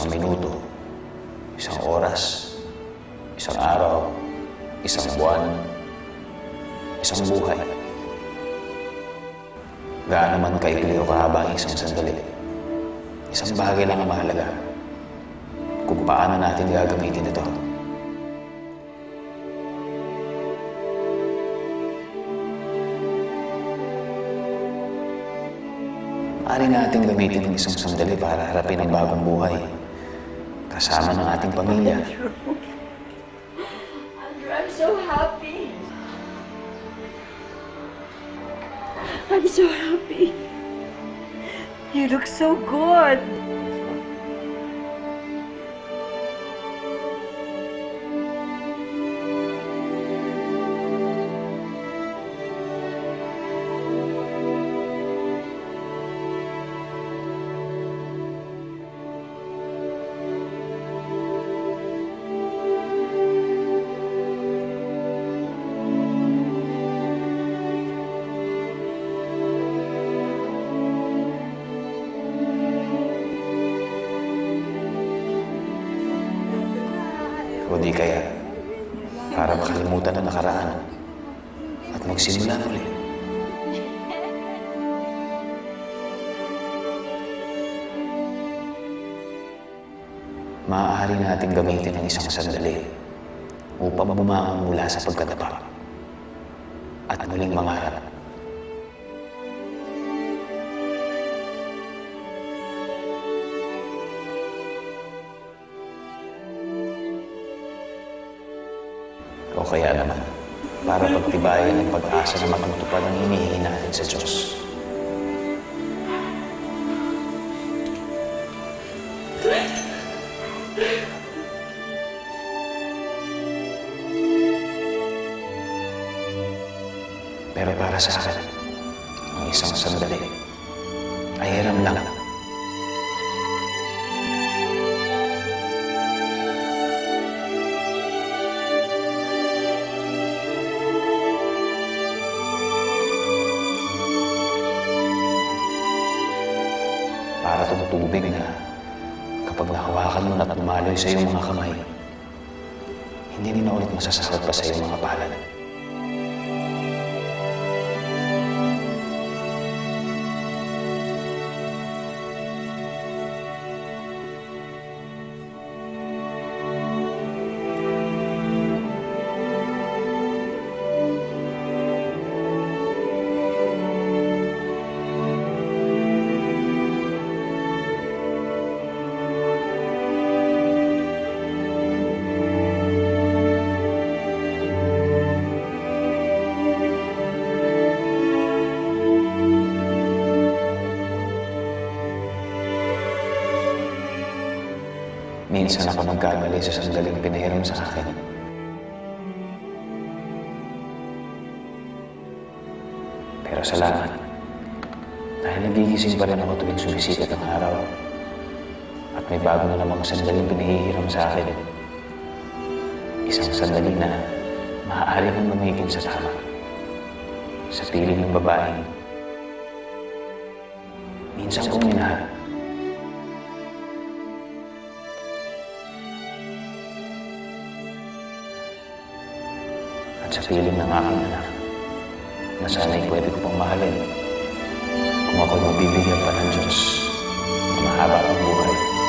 isang minuto, isang oras, isang araw, isang buwan, isang buhay. Gaano man kaigli o kahaba ang isang sandali, isang bagay lang ang mahalaga kung paano natin gagamitin ito. Maaari natin gamitin ang isang sandali para harapin ang bagong buhay. Kasama ng ating pamilya. Andrew, I'm so happy. I'm so happy. You look so good. O di kaya, para makalimutan ang nakaraan at magsimula muli. Maaari natin gamitin ang isang sandali upang bumangon mula sa pagkadapa at muling mangarap. O kaya naman, para pagtibayan ang pag-asa na matutupad ang hinihingi natin sa Diyos. Pero para sa akin, ang isang sandali ay hiram lang. Tubig na kapag nahawakan mo at lumaloy sa iyong mga kamay, hindi na ulit masasakot pa sa iyong mga palad. Minsan ako nagkamali sa sandaling pinahiram sa akin. Pero salamat. Dahil nagigising pa rin ako tuwing sumisikat ang araw. At may bago na namang sandaling pinahihiram sa akin. Isang sandali na maaari kong lumikin sa tama. Sa piling ng babaeng. Minsan kong minahal. Sa piling ng aking anak na sana'y pwede ko pang mahalin kung ako'y mabibigyan pa ng Diyos ng mahaba ang buhay.